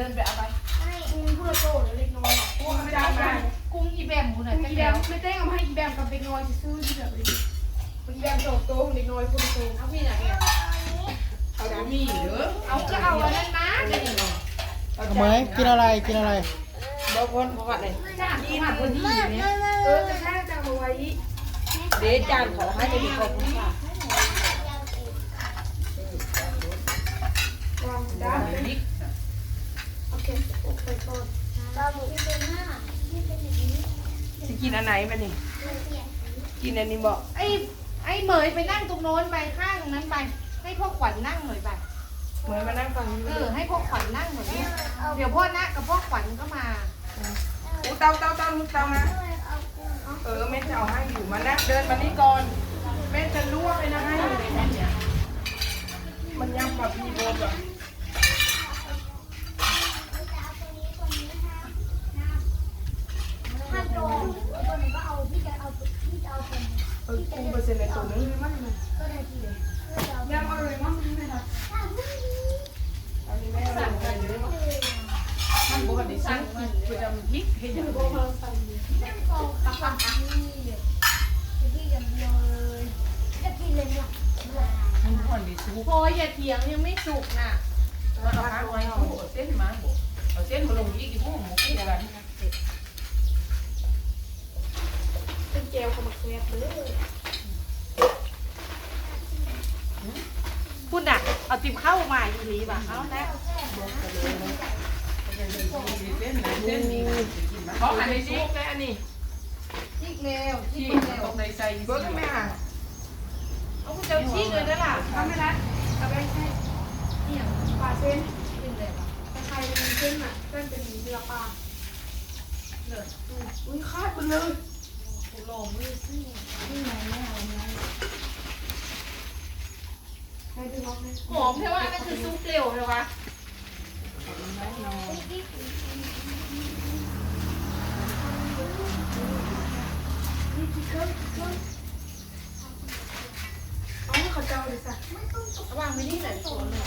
ดินไปเอาไปให้อุ้งเพื่อโตแล้วเล็กน้อยกุ้งไม่ได้มากุ้งอีแบมคุณน่ะอีจะแบแก้มวไม่ได้เอามาให้อีแบมกับเด็กน้อยซื้อที่แบบนี้อีแบมโตโตเด็กน้อยคนโตเอาพี่ไหนเนี่ยเอาน้ำมีเหรอเอาก็เอาอันนั้นมาเดี๋ยวนี้เหมยกินอะไรกินอะไรบอกคนเพราะว่าอะไรจ้ากินมาพอดีเนี่ยเออจะแค่จะเอาไว้เดยวจานขอให้จะมีขอบคุณค่ะ วางด้าน บิ๊ก โอเคโอเคก่อนตาหมูที่เป็นห้าที่เป็นอย่างนี้จะกินอันไหนมานี่กินอันนี้บอกไอ้ไอ้เหมยไปนั่งตรงโน้นไปข้างนั้นไป ให้พ่อขวัญนั่งหน่อยไปเหมือนมานั่งฟังนี่เออให้พ่อขวัญนั่งหน่อยเนี่ยเดี๋ยวพ่อนะกับพ่อขวัญก็มาอู้เตาเตาเตาลูกเตานะเออแม่จะเอาให้อยู่มานั่งเดินมานี่ก่อนแม่จะลวกไปนะให้อยู่ในนั้นเนี่ยมันยำแบบมีโบแบบ ถ้าโตตัวไหนก็เอาที่จะเอาที่จะเอาคน เออกุ้งเปอร์เซ็นต์ในตัวนึงมันก็ได้ที่เลยยำเอาเลยมั้งไม่ได้อันนี้แม่สั่งกันอยู่มันบอกให้สั่งมันไปทำพริกให้ยังบเพลิงสั่งดีแม่โตตักตักนี่เลยที่อย่างเดียวเลยจะกินเลยเนี่ยมันก่อนดิสุกโอ้ยอย่าเถียงยังไม่สุกน่ะเราเอาไว้เอาเส้นมาเอาเส้นมาลงอีกกี่พวกหมูกุ้งกัน เป็นเจลขมักเวฟเลยพูดน่ะ เอาติบเข้ามาอีหลีป่ะเอานะเพราะอันนี้ซุกแค่อันนี้ชิกเร็วชิที่กเร็วตกในใส่เบิ้งแม่ค่ะเอาคุณเจ้าชิกเลยนะล่ะทำไม่ได้เอาไปให้เนี่ยปลาเส้นชิกเลยป่ะตะไคร้เป็นเส้นอะเส้นเป็นเนื้อปลาเลยอุ้ยคาดไปเลย กูลอมือซินี่ไงแม่เอาไงให้ดูล็อกเลยหอมใช่ว่านั่นคือซุปเร็วใช่ปะเครื่องเครื่องเอาให้เขาเจ้าเลยสักระว่างไม่นี่แหละสวนเลย